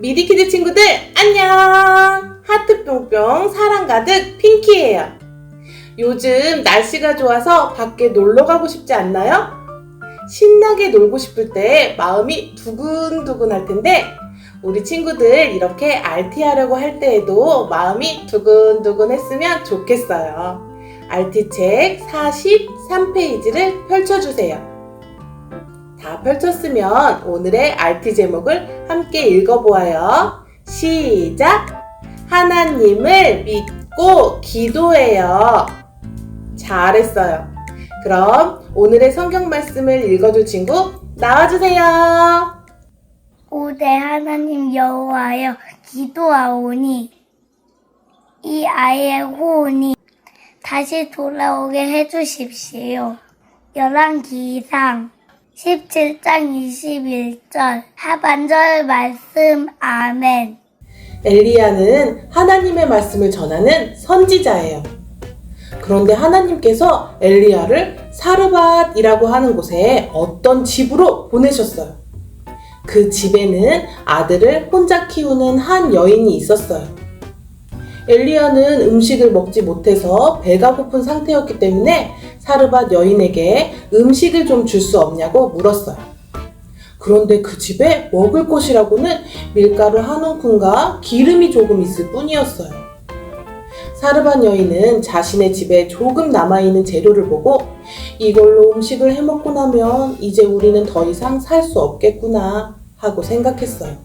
미디키즈 친구들 안녕! 하트 뿅뿅 사랑 가득 핑키예요. 요즘 날씨가 좋아서 밖에 놀러 가고 싶지 않나요? 신나게 놀고 싶을 때 마음이 두근두근 할 텐데 우리 친구들 이렇게 RT 하려고 할 때에도 마음이 두근두근 했으면 좋겠어요. RT 책 43페이지를 펼쳐주세요. 다 펼쳤으면 오늘의 RT 제목을 함께 읽어보아요. 시작! 하나님을 믿 고 기도해요. 잘했어요. 그럼 오늘의 성경 말씀을 읽어줄 친구 나와주세요. 오대 하나님 여호와여 기도하오니 이 아이의 호혼이 다시 돌아오게 해주십시오. 열왕기상 17장 21절 하반절 말씀 아멘 엘리야는 하나님의 말씀을 전하는 선지자예요. 그런데 하나님께서 엘리야를 사르밧이라고 하는 곳에 어떤 집으로 보내셨어요. 그 집에는 아들을 혼자 키우는 한 여인이 있었어요. 엘리야는 음식을 먹지 못해서 배가 고픈 상태였기 때문에 사르밧 여인에게 음식을 좀 줄 수 없냐고 물었어요. 그런데 그 집에 먹을 것이라고는 밀가루 한 움큼과 기름이 조금 있을 뿐이었어요. 사르밧 여인은 자신의 집에 조금 남아있는 재료를 보고 이걸로 음식을 해먹고 나면 이제 우리는 더 이상 살 수 없겠구나 하고 생각했어요.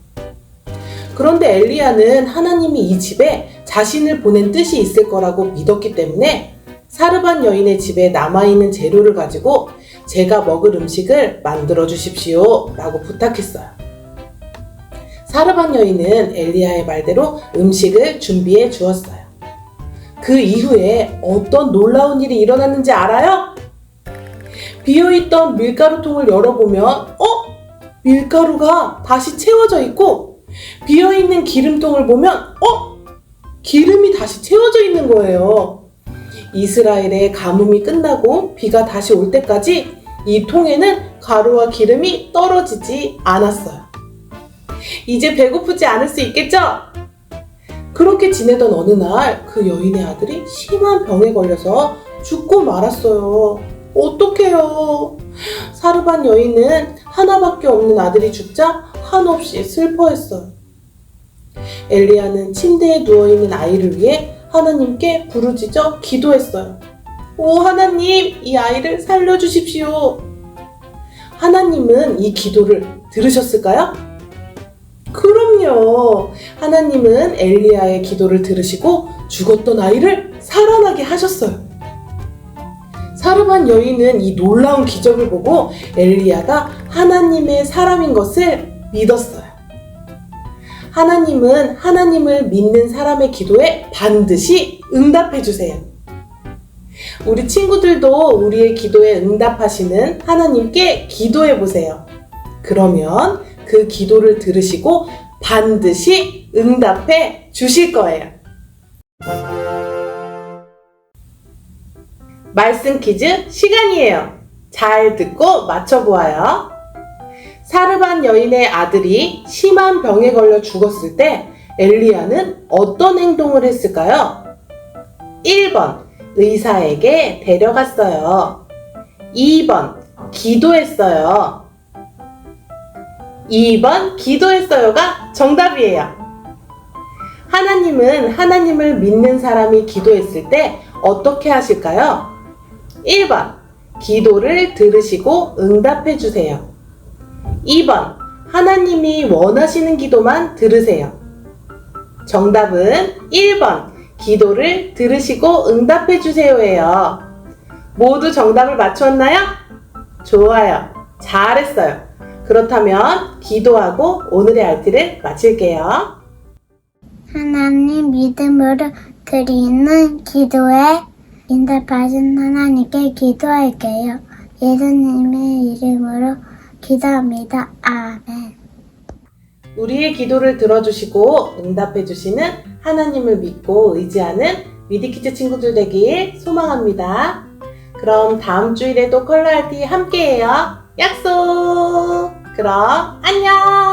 그런데 엘리야는 하나님이 이 집에 자신을 보낸 뜻이 있을 거라고 믿었기 때문에 사르밧 여인의 집에 남아있는 재료를 가지고 제가 먹을 음식을 만들어 주십시오 라고 부탁했어요. 사르밧 여인은 엘리야의 말대로 음식을 준비해 주었어요. 그 이후에 어떤 놀라운 일이 일어났는지 알아요? 비어있던 밀가루통을 열어보면, 어? 밀가루가 다시 채워져 있고, 비어있는 기름통을 보면, 어? 기름이 다시 채워져 있는 거예요. 이스라엘의 가뭄이 끝나고 비가 다시 올 때까지 이 통에는 가루와 기름이 떨어지지 않았어요. 이제 배고프지 않을 수 있겠죠? 그렇게 지내던 어느 날 그 여인의 아들이 심한 병에 걸려서 죽고 말았어요. 어떡해요. 사르반 여인은 하나밖에 없는 아들이 죽자 한없이 슬퍼했어요. 엘리야는 침대에 누워있는 아이를 위해 하나님께 부르짖어 기도했어요. 오, 하나님, 이 아이를 살려주십시오. 하나님은 이 기도를 들으셨을까요? 그럼요. 하나님은 엘리야의 기도를 들으시고 죽었던 아이를 살아나게 하셨어요. 사르반 여인은 이 놀라운 기적을 보고 엘리야가 하나님의 사람인 것을 믿었어요. 하나님은 하나님을 믿는 사람의 기도에 반드시 응답해 주세요. 우리 친구들도 우리의 기도에 응답하시는 하나님께 기도해 보세요. 그러면 그 기도를 들으시고 반드시 응답해 주실 거예요. 말씀 퀴즈 시간이에요. 잘 듣고 맞춰보아요. 사르반 여인의 아들이 심한 병에 걸려 죽었을 때 엘리야는 어떤 행동을 했을까요? 1번 의사에게 데려갔어요. 2번 기도했어요. 2번 기도했어요가 정답이에요. 하나님은 하나님을 믿는 사람이 기도했을 때 어떻게 하실까요? 1번 기도를 들으시고 응답해 주세요. 2번 하나님이 원하시는 기도만 들으세요. 정답은 1번 기도를 들으시고 응답해 주세요예요. 모두 정답을 맞췄나요? 좋아요. 잘했어요. 그렇다면 기도하고 오늘의 알티를 마칠게요. 하나님 믿음으로 드리는 기도에 인답하신 하나님께 기도할게요. 예수님의 이름으로 기도합니다. 아멘. 우리의 기도를 들어주시고 응답해주시는 하나님을 믿고 의지하는 미디키즈 친구들 되길 소망합니다. 그럼 다음 주일에도 컬러알티 함께해요. 약속! 그럼 안녕!